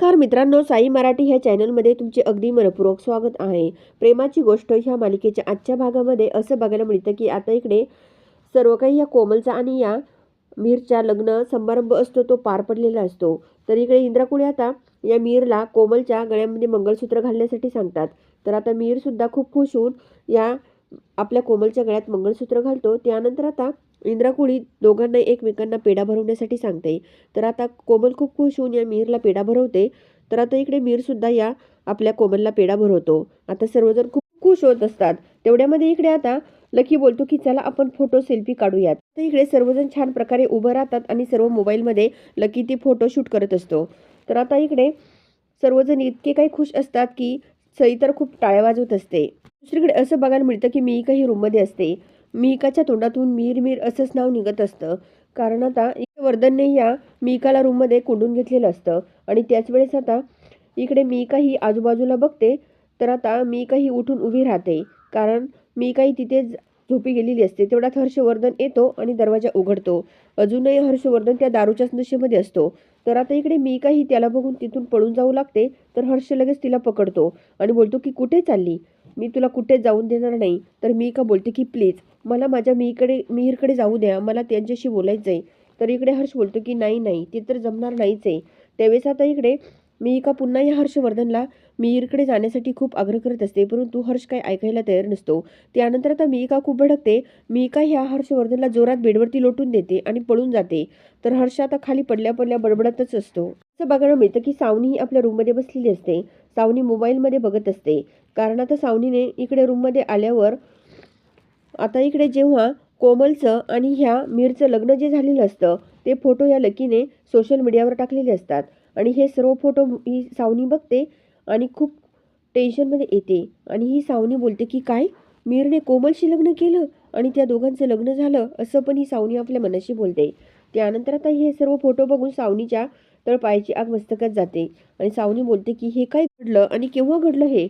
नमस्कार मित्रांनो साई मराठी ह्या चॅनलमध्ये तुमचे अगदी मनपूर्वक स्वागत आहे. प्रेमाची गोष्ट ह्या मालिकेच्या आजच्या भागामध्ये असं बघायला मिळतं की आता इकडे सर्व काही या कोमलचा आणि या मीरच्या लग्न समारंभ असतो तो पार पडलेला असतो. तर इकडे इंद्राकुळे आता या मीरला कोमलच्या गळ्यामध्ये मंगळसूत्र घालण्यासाठी सांगतात. तर आता मीरसुद्धा खूप खुश होऊन या आपल्या कोमलच्या गळ्यात मंगळसूत्र घालतो. त्यानंतर आता इंद्राकुळी दोघांना एकमेकांना पेढा भरवण्यासाठी सांगते. तर आता कोमल खूप खुश होऊन या मीरला पेढा भरवते. तर आता इकडे मीरसुद्धा या आपल्या कोमलला पेढा भरवतो. आता सर्वजण खूप खुश होत असतात. तेवढ्यामध्ये इकडे आता लकी बोलतो की चला आपण फोटो सेल्फी काढूयात. तर इकडे सर्वजण छान प्रकारे उभं राहतात आणि सर्व मोबाईलमध्ये लकी ती फोटो शूट करत असतो. तर आता इकडे सर्वजण इतके काही खुश असतात की सई तर खूप टाळ्या वाजवत असते. दुसरीकडे असं बघायला मिळतं की मी काही रूममध्ये असते. मिहिकाच्या तोंडातून मीर मीर असंच नाव निघत असतं. कारण आता इकडे वर्धनने या मिहिकाला रूममध्ये कोंडून घेतलेलं असतं. आणि त्याच वेळेस आता इकडे मिहिका ही आजूबाजूला बघते तर आता मिहिका ही उठून उभी राहते. कारण मिहिका ही तिथे झोपी गेलेली असते. तेवढ्यात हर्षवर्धन येतो आणि दरवाजा उघडतो. अजूनही हर्षवर्धन त्या दारूच्याच नशेमध्ये असतो. तर आता इकडे मिहिका ही त्याला बघून तिथून पळून जाऊ लागते तर हर्ष लगेच तिला पकडतो आणि बोलतो की कुठे चालली? मी तुला कुठे जाऊन देणार नाही तर मी का बोलते की प्लीज मला माझ्या मीकडे मिहीरकडे जाऊ द्या मला त्यांच्याशी बोलायचं आहे तर इकडे हर्ष बोलतो की नाही नाही ते तर जमणार नाहीच आहे. त्यावेळेस आता इकडे मी का पुन्हा या हर्षवर्धनला मिहीरकडे जाण्यासाठी खूप आग्रह करत असते परंतु हर्ष काही ऐकायला तयार नसतो. त्यानंतर आता मी का खूप भडकते. मी का ह्या हर्षवर्धनला जोरात बेडवरती लोटून देते आणि पळून जाते. तर हर्ष आता खाली पडल्या पडल्या बडबडतच असतो. असं बघायला मिळतं की सावनी ही आपल्या रूममध्ये बसलेली असते. सावनी मोबाईलमध्ये बघत असते. कारण आता सावनीने इकडे रूममध्ये आल्यावर आता इकडे जेव्हा कोमलचं आणि ह्या मीरचं लग्न जे झालेलं असतं ते फोटो या लकीने सोशल मीडियावर टाकलेले असतात. आणि हे सर्व फोटो ही सावनी बघते. आणि खूप टेन्शनमध्ये येते. आणि ही सावनी बोलते की काय? मीरने कोमलशी लग्न केलं आणि त्या दोघांचं लग्न झालं असं पण ही सावनी आपल्या मनाशी बोलते. त्यानंतर आता हे सर्व फोटो बघून सावनीच्या तळपायाची आग मस्तकात जाते. आणि सावनी बोलते की हे काय घडलं आणि केव्हा घडलं हे?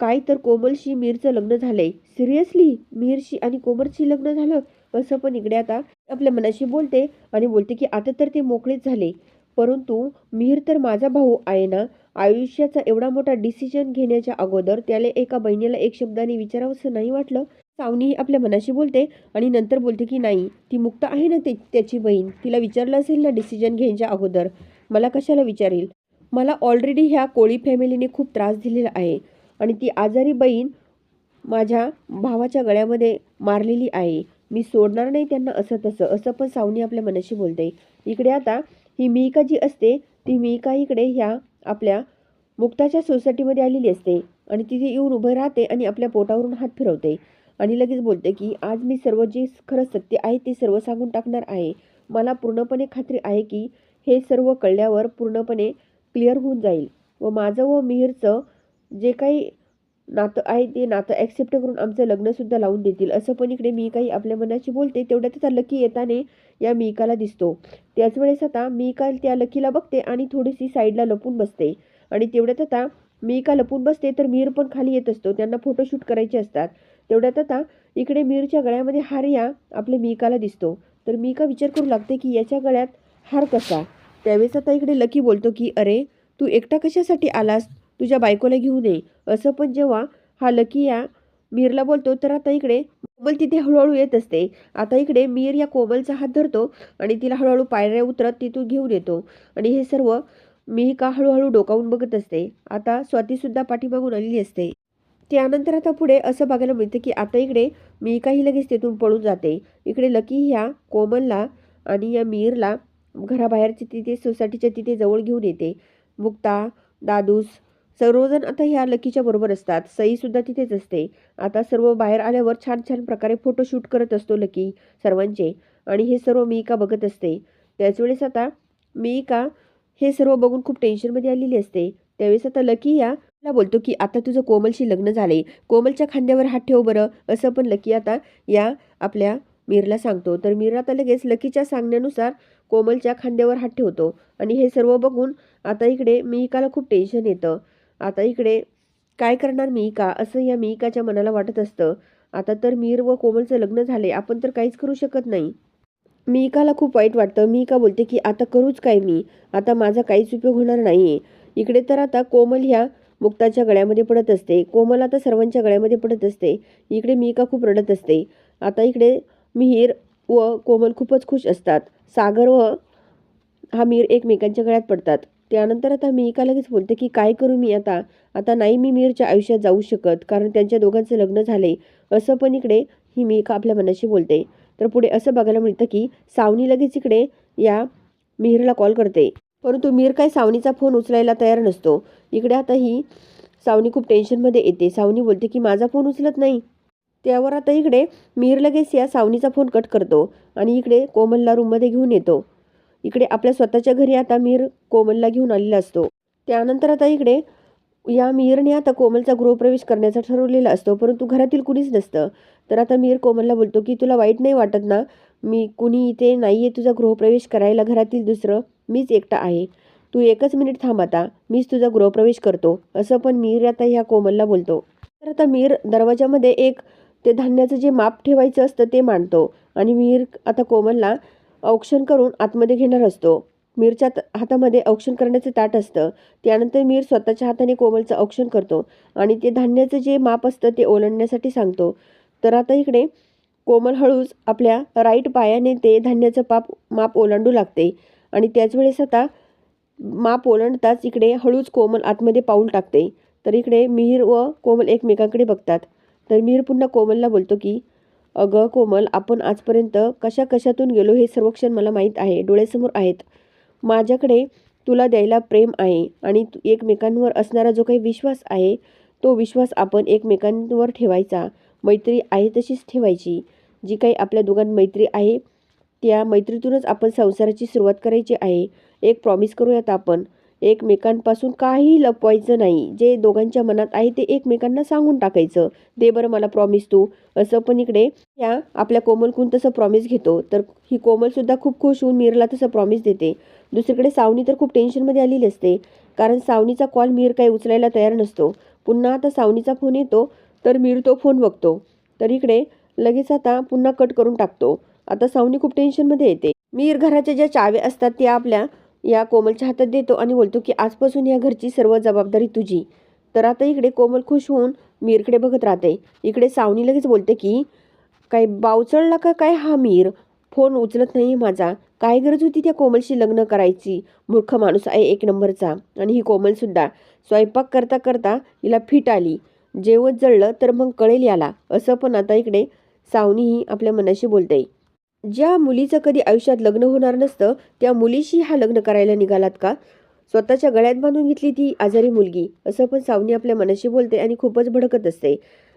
काय तर कोमलशी मीरचं लग्न झालंय. सिरियसली मीरशी आणि कोमलशी लग्न झालं? असं पण इकडे आता आपल्या मनाशी बोलते आणि बोलते की आता तर ते मोकळेच झाले. परंतु मीर तर माझा भाऊ आहे ना आयुष्याचा एवढा मोठा डिसिजन घेण्याच्या अगोदर त्याला एका बहिणीला एक शब्दाने विचारावंसं नाही वाटलं. सावनी आपल्या मनाशी बोलते आणि नंतर बोलते की नाही ती मुक्त आहे ना ते त्याची बहीण? तिला विचारलं असेल ना डिसिजन घ्यायच्या अगोदर मला कशाला विचारेल? मला ऑलरेडी ह्या कोळी फॅमिलीने खूप त्रास दिलेला आहे आणि ती आजारी बहीण माझ्या भावाच्या गळ्यामध्ये मारलेली आहे. मी सोडणार नाही त्यांना असं तसं. असं पण सावनी आपल्या मनाशी बोलते. इकडे आता ही मिहिका जी असते ती मिहिका इकडे ह्या आपल्या मुक्ताच्या सोसायटीमध्ये आलेली असते आणि तिथे येऊन उभं राहते आणि आपल्या पोटावरून हात फिरवते. आणि लगेच बोलते की आज मी सर्व जे खरं सत्य आहे ते सर्व सांगून टाकणार आहे. मला पूर्णपणे खात्री आहे की हे सर्व कळल्यावर पूर्णपणे क्लिअर होऊन जाईल व माझं व मिहीरचं जे काही नातं आहे ते नातं ॲक्सेप्ट करून आमचं लग्नसुद्धा लावून देतील. असं पण इकडे मी काही आपल्या मनाशी बोलते तेवढ्यात आता लकी येताने या मिकाला दिसतो. त्याच वेळेस आता मिका त्या लकीला बघते आणि थोडीशी साईडला लपून बसते. आणि तेवढ्यात आता मिका लपून बसते तर मीर पण खाली येत असतो. त्यांना फोटोशूट करायचे असतात. तेवढ्यात आता इकडे मीरच्या गळ्यामध्ये हार या आपल्या मिकाला दिसतो. तर मिका विचार करू लागते की याच्या गळ्यात हार कसा? त्यावेळेस आता इकडे लकी बोलतो की अरे तू एकटा कशासाठी आलास? तुझ्या बायकोला घेऊ नये असं पण जेव्हा हा लकीया मीरला बोलतो तर आता इकडे कोमल तिथे हळूहळू येत असते. आता इकडे मीर या कोमलचा हात धरतो आणि तिला हळूहळू पायऱ्या उतरत तिथून घेऊन येतो. आणि हे सर्व मी का हळूहळू डोकावून बघत असते. आता स्वातीसुद्धा पाठीमागून आलेली असते. त्यानंतर आता पुढे असं बघायला मिळतं की आता इकडे मी काही लगेच तिथून पळून जाते. इकडे लकी ह्या कोमलला आणि या मीरला घराबाहेरच्या तिथे सोसायटीच्या तिथे जवळ घेऊन येते. मुक्ता दादूस सर्वजण आता ह्या लकीच्या बरोबर असतात. सईसुद्धा तिथेच असते. आता सर्व बाहेर आल्यावर छान छान प्रकारे फोटोशूट करत असतो लकी सर्वांचे. आणि हे सर्व मी का बघत असते. त्याच वेळेस आता मी का हे सर्व बघून खूप टेन्शनमध्ये आलेली असते. त्यावेळेस आता लकी या ला बोलतो की आता तुझं कोमलशी लग्न झाले. कोमलच्या खांद्यावर हात ठेव बरं. असं पण लकी आता या आपल्या मीरला सांगतो. तर मीर आता लगेच लकीच्या सांगण्यानुसार कोमलच्या खांद्यावर हात ठेवतो. आणि हे सर्व बघून आता इकडे मिहिकाला खूप टेन्शन येतं. आता इकडे काय करणार मी का असं या मिहिकाच्या मनाला वाटत असतं. आता तर मीर व कोमलचं लग्न झाले आपण तर काहीच करू शकत नाही. मिहिकाला खूप वाईट वाटतं. मी का बोलते की आता करूच काय मी? आता माझा काहीच उपयोग होणार नाही आहे इकडे तर आता कोमल ह्या मुक्ताच्या गळ्यामध्ये पडत असते. कोमल आता सर्वांच्या गळ्यामध्ये पडत असते. इकडे मिका खूप रडत असते. आता इकडे मिहीर व कोमल खूपच खुश असतात. सागर व हा मीर एकमेकांच्या गळ्यात पडतात. त्यानंतर आता मी एका लगेच बोलते की काय करू मी आता? आता नाही मी मीरच्या आयुष्यात जाऊ शकत कारण त्यांच्या दोघांचं लग्न झाले असं पण इकडे ही मिका आपल्या मनाशी बोलते. तर पुढे असं बघायला मिळतं की सावनी लगेच इकडे या मिहीरला कॉल करते. परंतु मीर काय सावनीचा फोन उचलायला तयार नसतो. इकडे आता ही सावनी खूप टेन्शनमध्ये येते. सावनी बोलते की माझा फोन उचलत नाही. त्यावर आता इकडे मीर लगेच या सावनीचा फोन कट करतो आणि इकडे कोमलला रूममध्ये घेऊन येतो. इकडे आपल्या स्वतःच्या घरी आता मीर कोमलला घेऊन आलेला असतो. त्यानंतर आता इकडे या मीरने आता कोमलचा गृहप्रवेश करण्याचा ठरवलेला असतो. परंतु घरातील कुणीच नसतं. तर आता मीर कोमलला बोलतो की तुला वाईट नाही वाटत ना? मी कुणी इथे नाही आहे तुझा गृहप्रवेश करायला. घरातील दुसरं मीच एकटा आहे. तू एकच मिनिट थांब आता. मीच तुझा गृहप्रवेश करतो. असं पण मीर आता ह्या कोमलला बोलतो. तर आता मीर दरवाजामध्ये एक ते धान्याचं जे माप ठेवायचं असतं ते मांडतो. आणि मीर आता कोमलला औक्षण करून आतमध्ये घेणार असतो. मीरच्या हातामध्ये औक्षण करण्याचं ताट असतं. त्यानंतर मीर स्वतःच्या हाताने कोमलचं औक्षण करतो आणि ते धान्याचं जे माप असतं ते ओलांडण्यासाठी सांगतो. तर आता इकडे कोमल हळूच आपल्या राईट पायाने ते धान्याचं पाप माप ओलांडू लागते आणि त्याच वेळेस आता माप ओलांडताच इकडे हळूच कोमल आतमध्ये पाऊल टाकते. तर इकडे मिहीर व कोमल एकमेकांकडे बघतात. तर मिहीर पुन्हा कोमलला बोलतो की अगं कोमल आपण आजपर्यंत कशा कशातून गेलो हे सर्व क्षण मला माहीत आहे डोळ्यासमोर आहेत. माझ्याकडे तुला द्यायला प्रेम आहे आणि तू- एकमेकांवर असणारा जो काही विश्वास आहे तो विश्वास आपण एकमेकांवर ठेवायचा. मैत्री आहे तशीच ठेवायची. जी काही आपल्या दोघांत मैत्री आहे त्या मैत्रीतूनच आपण संसाराची सुरुवात करायची आहे. एक प्रॉमिस करूयात आपण. एकमेकांपासून काही लपवायचं नाही. जे दोघांच्या मनात आहे ते एकमेकांना सांगून टाकायचं. दे बरं मला प्रॉमिस तू. असं पण इकडे या आपल्या कोमलकून तसं प्रॉमिस घेतो. तर ही कोमलसुद्धा खूप खुश होऊन मीरला तसं प्रॉमिस देते. दुसरीकडे सावनी तर खूप टेन्शनमध्ये आलेली असते. कारण सावनीचा कॉल मीर काही उचलायला तयार नसतो. पुन्हा आता सावनीचा फोन येतो तर मीर तो फोन बघतो. तर इकडे लगेच आता पुन्हा कट करून टाकतो. आता सावनी खूप टेन्शनमध्ये येते. मीर घराच्या ज्या चाव्या असतात त्या आपल्या या कोमलच्या हातात देतो आणि बोलतो की आजपासून या घरची सर्व जबाबदारी तुझी. तर आता इकडे कोमल खुश होऊन मीरकडे बघत राहते. इकडे सावनी लगेच बोलते की काय बावचळला का काय हा मीर? फोन उचलत नाही माझा. काय गरज होती त्या कोमलशी लग्न करायची? मूर्ख माणूस आहे एक नंबरचा. आणि ही कोमलसुद्धा स्वयंपाक करता करता हिला फिट आली. जेवत जळलं तर मग कळेल याला. असं पण आता इकडे सावनीही आपल्या मनाशी बोलते. ज्या मुलीचं कधी आयुष्यात लग्न होणार नसतं त्या मुलीशी हा लग्न करायला निघालात का? स्वतःच्या गळ्यात बांधून घेतली ती आजारी मुलगी असं पण सावनी आपल्या मनाशी बोलते आणि खूपच भडकत असते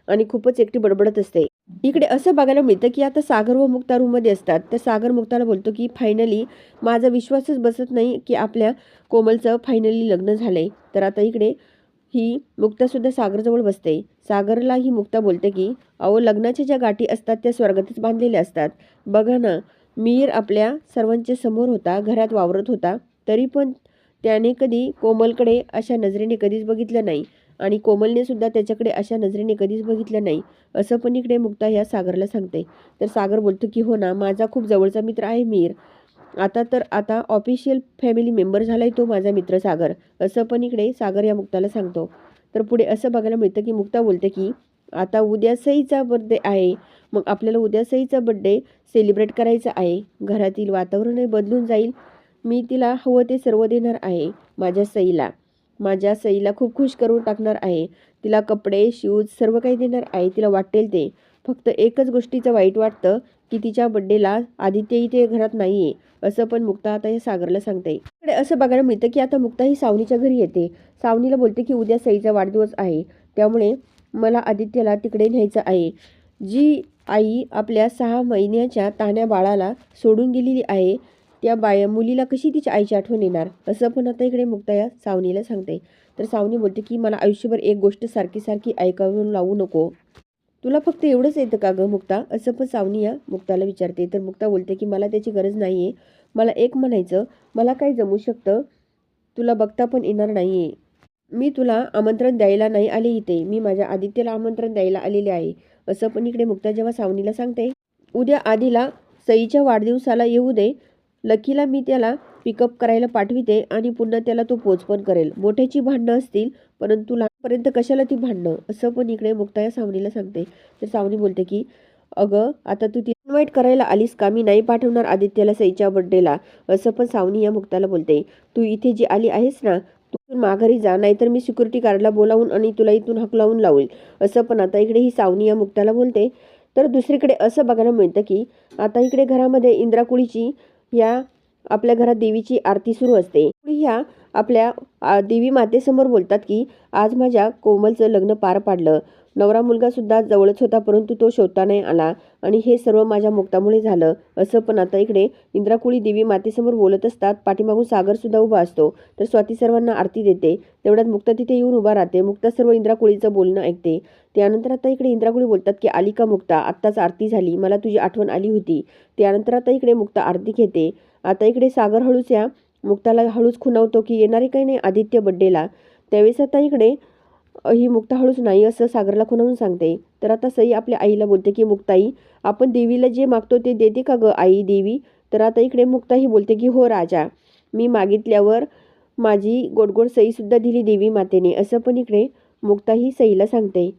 आणि खूपच एकटी बडबडत असते. इकडे असं बघायला मिळतं की आता सागर व मुक्ता रूममध्ये असतात. तर सागर मुक्ताला बोलतो की फायनली माझा विश्वासच बसत नाही की आपल्या कोमलचं फायनली लग्न झालंय. तर आता इकडे ही मुक्तासुद्धा सागरजवळ बसते. सागरला ही मुक्ता बोलते की अहो लग्नाच्या ज्या गाठी असतात त्या स्वर्गातच बांधलेल्या असतात. बघा ना मीर आपल्या सर्वांच्या समोर होता घरात वावरत होता. तरी पण त्याने कधी कोमलकडे अशा नजरेने कधीच बघितलं नाही आणि कोमलने सुद्धा त्याच्याकडे अशा नजरेने कधीच बघितलं नाही असं पण इकडे मुक्ता ह्या सागरला सांगते. तर सागर बोलतो की हो ना माझा खूप जवळचा मित्र आहे मीर. आता तर आता ऑफिशियल फॅमिली मेंबर झालाय तो माझा मित्र सागर. असं पण इकडे सागर या मुक्ताला सांगतो. तर पुढे असं बघायला मिळतं की मुक्ता बोलते की आता उद्या सईचा बर्थडे आहे. मग आपल्याला उद्या सईचा बर्थडे सेलिब्रेट करायचा आहे. घरातील वातावरणही बदलून जाईल. मी तिला हवं ते सर्व देणार आहे माझ्या सईला. माझ्या सईला खूप खुश करून टाकणार आहे. तिला कपडे शूज सर्व काही देणार आहे. तिला वाटेल ते. फक्त एकच गोष्टीचं वाईट वाटतं की तिच्या बड्डेला आदित्य इथे घरात नाही आहे असं पण मुक्ता आता या सागरला सांगते इकडे असं बघायला मिळतं की आता मुक्ता ही सावनीच्या घरी येते. सावनीला बोलते की उद्या सईचा वाढदिवस आहे. त्यामुळे मला आदित्यला तिकडे न्यायचं आहे. जी आई आपल्या सहा महिन्याच्या तान्या बाळाला सोडून गेलेली आहे त्या बाया मुलीला कशी तिच्या आईची आठवण येणार? असं पण आता इकडे मुक्ता या सावनीला सांगते तर सावनी बोलते की मला आयुष्यभर एक गोष्ट सारखी सारखी ऐकावून लावू नको. तुला फक्त एवढंच येतं का गं मुक्ता? असं पण सावनिया मुक्ताला विचारते. तर मुक्ता बोलते की मला त्याची गरज नाही आहे मला एक म्हणायचं मला काय जमू शकतं? तुला बघता पण येणार नाही आहे मी तुला आमंत्रण द्यायला नाही आले इथे. मी माझ्या आदित्यला आमंत्रण द्यायला आलेले आहे. असं पण इकडे मुक्ता जेव्हा सावनीला सांगते उद्या आधीला सईच्या वाढदिवसाला येऊ दे. लकीला मी त्याला पिकअप करायला पाठविते आणि पुन्हा त्याला तो पोच पण करेल. मोठ्याची भांडणं असतील परंतु पर्यंत कशाला ती भांडणं? असं पण इकडे मुक्ता या सावनीला सांगते. तर सावनी बोलते की अगं आता तू ती इन्व्हाइट करायला आलीस का? मी नाही पाठवणार आदित्यला सईच्या बड्डेला असं पण सावनी या मुक्ताला बोलते. तू इथे जी आली आहेस ना तू माघारी जा नाहीतर मी सिक्युरिटी गार्डला बोलावून आणि तुला इथून हकलावून लावेल असं पण आता इकडे ही सावनी या मुक्ताला बोलते. तर दुसरीकडे असं बघायला मिळतं की आता इकडे घरामध्ये इंद्राकुळीची या आपल्या घरात देवीची आरती सुरू असते. ह्या आपल्या देवी मातेसमोर बोलतात की आज माझ्या कोमलचं लग्न पार पाडलं. नवरा मुलगासुद्धा जवळच होता परंतु तो शोधता नाही आला आणि हे सर्व माझ्या मुक्तामुळे झालं. असं पण आता इकडे इंद्राकुळी देवी मातेसमोर बोलत असतात. पाठीमागून सागरसुद्धा उभा असतो. तर स्वाती सर्वांना आरती देते. तेवढ्यात मुक्ता तिथे येऊन उभा राहते. मुक्ता सर्व इंद्राकुळीचं बोलणं ऐकते. त्यानंतर आता इकडे इंद्राकुळी बोलतात की आली का मुक्ता? आत्ताच आरती झाली. मला तुझी आठवण आली होती. त्यानंतर आता इकडे मुक्ता आरती घेते. आता इकडे सागर हळूच्या मुक्ताला हळूच खुणावतो की येणारे काही नाही आदित्य बड्डेला त्यावेळेस आता इकडे ही मुक्ता हळूच नाही असं सागरला खुणावून सांगते. तर आता सई आपल्या आईला बोलते की मुक्ताई आपण देवीला जे मागतो ते देते का ग आई देवी? तर आता इकडे मुक्ताही बोलते की हो राजा मी मागितल्यावर माझी गोडगोड सईसुद्धा दिली देवी मातेने असं पण इकडे मुक्ताही सईला सांगते.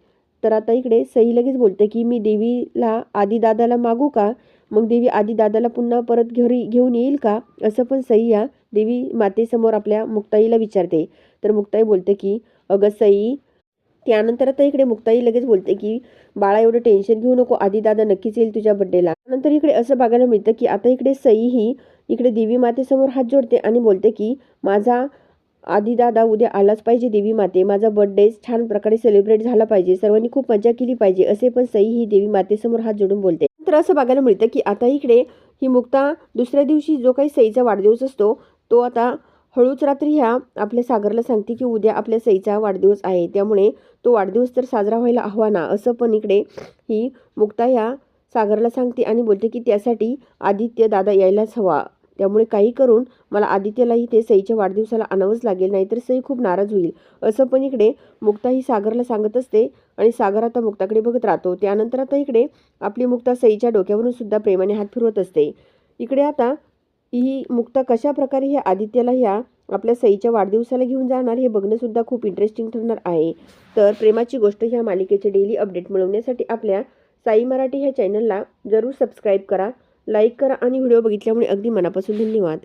तर आता इकडे सई लगेच बोलते की मी देवीला आदिदादाला मागू का? मग देवी आदिदादाला पुन्हा परत घरी घेऊन येईल का? असं पण सई या देवी मातेसमोर आपल्या मुक्ताईला विचारते. तर मुक्ताई बोलते की अगं सई त्यानंतर आता इकडे मुक्ताई लगेच बोलते की बाळा एवढं टेन्शन घेऊ नको. आधी दादा नक्कीच येईल तुझ्या बड्डेला नंतर इकडे असं बघायला मिळतं की आता इकडे सई ही इकडे देवी मातेसमोर हात जोडते आणि बोलते की माझा आधी दादा उद्या आलाच पाहिजे देवी माते. माझा बर्थडे छान प्रकारे सेलिब्रेट झाला पाहिजे. सर्वांनी खूप मजा केली पाहिजे. असे पण सई ही देवी मातेसमोर हात जोडून बोलते. तर असं बघायला मिळतं की आता इकडे ही मुक्ता दुसऱ्या दिवशी जो काही सईचा वाढदिवस असतो तो आता हळूच रात्री ह्या आपल्या सागरला सांगते की उद्या आपल्या सईचा वाढदिवस आहे. त्यामुळे तो वाढदिवस तर साजरा व्हायला हवा ना असं पण इकडे ही मुक्ता ह्या सागरला सांगते आणि बोलते की त्यासाठी आदित्य दादा यायलाच हवा. त्यामुळे काही करून मला आदित्यलाही ते सईच्या वाढदिवसाला आणावंच लागेल नाहीतर सई खूप नाराज होईल. असं पण इकडे मुक्ता ही सागरला सांगत असते आणि सागर आता मुक्ताकडे बघत राहतो. त्यानंतर आता इकडे आपली मुक्ता सईच्या डोक्यावरून सुद्धा प्रेमाने हात फिरवत असते. इकडे आता ही मुक्ता कशा प्रकारे ह्या आदित्यला ह्या आपल्या सईच्या वाढदिवसाला घेऊन जाणार हे बघणंसुद्धा खूप इंटरेस्टिंग ठरणार आहे. तर प्रेमाची गोष्ट ह्या मालिकेचे डेली अपडेट मिळवण्यासाठी आपल्या साई मराठी ह्या चॅनलला जरूर सबस्क्राईब करा लाईक करा आणि व्हिडिओ बघितल्यामुळे अगदी मनापासून धन्यवाद.